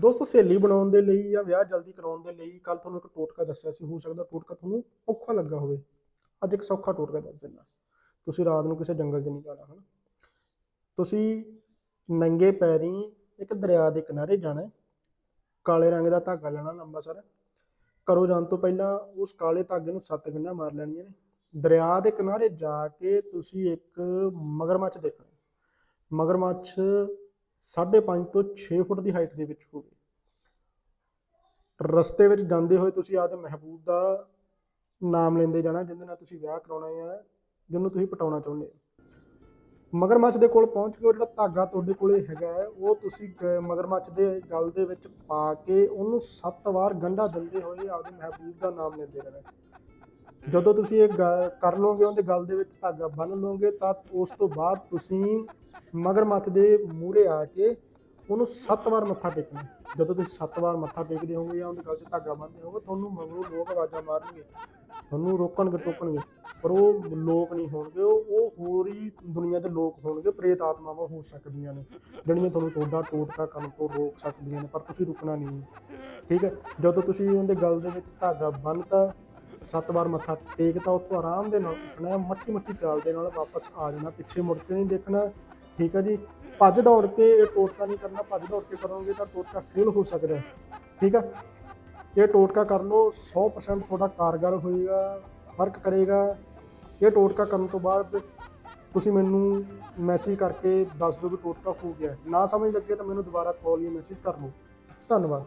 ਦੋਸਤੋ, ਸਹੇਲੀ ਬਣਾਉਣ ਦੇ ਲਈ ਜਾਂ ਵਿਆਹ ਜਲਦੀ ਕਰਾਉਣ ਦੇ ਲਈ ਕੱਲ ਤੁਹਾਨੂੰ ਇੱਕ ਟੋਟਕਾ ਦੱਸਿਆ ਸੀ, ਹੋ ਸਕਦਾ ਟੋਟਕਾ ਤੁਹਾਨੂੰ ਔਖਾ ਲੱਗਾ ਹੋਵੇ। ਅੱਜ ਇੱਕ ਸੌਖਾ ਟੋਟਕਾ ਦੱਸ ਦਿੰਦਾ। ਤੁਸੀਂ ਰਾਤ ਨੂੰ ਕਿਸੇ ਜੰਗਲ 'ਚ ਨਹੀਂ ਜਾਣਾ, ਹਨ? ਤੁਸੀਂ ਨੰਗੇ ਪੈਰੀ ਇੱਕ ਦਰਿਆ ਦੇ ਕਿਨਾਰੇ ਜਾਣਾ ਕਾਲੇ ਰੰਗ ਦਾ ਧਾਗਾ ਲੈਣਾ ਲੰਬਾ ਸਾਰਾ। ਘਰੋਂ ਜਾਣ ਤੋਂ ਪਹਿਲਾਂ ਉਸ ਕਾਲੇ ਧਾਗੇ ਨੂੰ ਸੱਤ ਗੰਢਾਂ ਮਾਰ ਲੈਣੀਆਂ ਨੇ। ਦਰਿਆ ਦੇ ਕਿਨਾਰੇ ਜਾ ਕੇ ਤੁਸੀਂ ਇੱਕ ਮਗਰਮੱਛ ਦੇਖਣਾ ਮਗਰਮੱਛ 5.5 ਤੋਂ 6 ਫੁੱਟ ਦੀ ਹਾਈਟ ਦੇ ਵਿੱਚ ਹੋਵੇ। ਰਸਤੇ ਵਿੱਚ ਜਾਂਦੇ ਹੋਏ ਤੁਸੀਂ ਆਪਦੇ ਮਹਿਬੂਬ ਦਾ ਨਾਮ ਲੈਂਦੇ ਜਾਣਾ ਜਿਹਦੇ ਨਾਲ ਤੁਸੀਂ ਵਿਆਹ ਕਰਾਉਣਾ ਹੈ ਜਿਹਨੂੰ ਤੁਸੀਂ ਪਟਾਉਣਾ ਚਾਹੁੰਦੇ ਹੋ। ਮਗਰਮੱਛ ਦੇ ਕੋਲ ਪਹੁੰਚ ਕੇ ਉਹ ਜਿਹੜਾ ਧਾਗਾ ਤੁਹਾਡੇ ਕੋਲੇ ਹੈਗਾ ਹੈ, ਉਹ ਤੁਸੀਂ ਗ- ਮਗਰਮੱਛ ਦੇ ਗਲ ਦੇ ਵਿੱਚ ਪਾ ਕੇ ਉਹਨੂੰ ਸੱਤ ਵਾਰ ਗੰਢਾ ਦਿੰਦੇ ਹੋਏ ਆਪਦੇ ਮਹਿਬੂਬ ਦਾ ਨਾਮ ਲੈਂਦੇ ਰਹਿਣਾ। ਜਦੋਂ ਤੁਸੀਂ ਇਹ ਗ- ਕਰ ਲਓਗੇ, ਉਹਦੇ ਗਲ ਦੇ ਵਿੱਚ ਧਾਗਾ ਬੰਨ ਲਓਗੇ, ਤਾਂ ਉਸ ਤੋਂ ਬਾਅਦ ਤੁਸੀਂ ਮਗਰਮੱਛ ਦੇ ਮੂਹਰੇ ਆ ਕੇ ਉਹਨੂੰ ਸੱਤ ਵਾਰ ਮੱਥਾ ਟੇਕਣਾ। ਜਦੋਂ ਤੁਸੀਂ ਸੱਤ ਵਾਰ ਮੱਥਾ ਟੇਕਦੇ ਹੋਗੇ ਜਾਂ ਉਹਦੇ ਗਲ 'ਚ ਧਾਗਾ ਬੰਨ੍ਹਦੇ ਹੋਗੇ ਤੁਹਾਨੂੰ ਮਗਰੋਂ ਲੋਕ ਆਵਾਜ਼ਾਂ ਮਾਰਨਗੇ। ਤੁਹਾਨੂੰ ਰੋਕਣਗੇ, ਟੋਕਣਗੇ। ਪਰ ਉਹ ਲੋਕ ਨਹੀਂ ਹੋਣਗੇ, ਉਹ ਉਹ ਹੋਰ ਹੀ ਦੁਨੀਆ ਦੇ ਲੋਕ ਹੋਣਗੇ, ਪ੍ਰੇਤ ਆਤਮਾਵਾਂ ਹੋ ਸਕਦੀਆਂ ਨੇ, ਜਿਹੜੀਆਂ ਤੁਹਾਨੂੰ ਤੁਹਾਡਾ ਟੋਟਕਾ ਕਰਨ ਤੋਂ ਰੋਕ ਸਕਦੀਆਂ ਨੇ, ਪਰ ਤੁਸੀਂ ਰੁਕਣਾ ਨਹੀਂ। ਠੀਕ ਹੈ? ਜਦੋਂ ਤੁਸੀਂ ਉਹਦੇ ਗਲ ਦੇ ਵਿੱਚ ਧਾਗਾ ਬੰਨ੍ਹਤਾ ਸੱਤ ਵਾਰ ਮੱਥਾ ਟੇਕਤਾ ਉੱਥੋਂ ਆਰਾਮ ਦੇ ਨਾਲ ਉੱਠਣਾ ਹੈ, ਮੱਠੀ ਮੱਠੀ ਚਾਲ ਦੇ ਨਾਲ ਵਾਪਸ ਆ ਜਾਣਾ ਪਿੱਛੇ ਮੁੜ ਕੇ ਨਹੀਂ ਦੇਖਣਾ। ਠੀਕ ਹੈ ਜੀ? ਭੱਜ ਦੌੜ ਕੇ ਇਹ ਟੋਟਕਾ ਨਹੀਂ ਕਰਨਾ ਭੱਜ ਦੌੜ ਕੇ ਕਰੋਗੇ ਤਾਂ ਟੋਟਕਾ ਫੇਲ ਹੋ ਸਕਦਾ ਹੈ। ਠੀਕ ਹੈ ਇਹ ਟੋਟਕਾ ਕਰ ਲਓ 100% ਤੁਹਾਡਾ ਕਾਰਗਰ ਹੋਏਗਾ ਫ਼ਰਕ ਕਰੇਗਾ। ਇਹ ਟੋਟਕਾ ਕਰਨ ਤੋਂ ਬਾਅਦ ਤੁਸੀਂ ਮੈਨੂੰ ਮੈਸੇਜ ਕਰਕੇ ਦੱਸ ਦਿਓ ਕਿ ਟੋਟਕਾ ਹੋ ਗਿਆ ਨਾ ਸਮਝ ਲੱਗੇ ਤਾਂ ਮੈਨੂੰ ਦੁਬਾਰਾ ਕਾਲ ਜਾਂ ਮੈਸੇਜ ਕਰ ਲਓ। ਧੰਨਵਾਦ।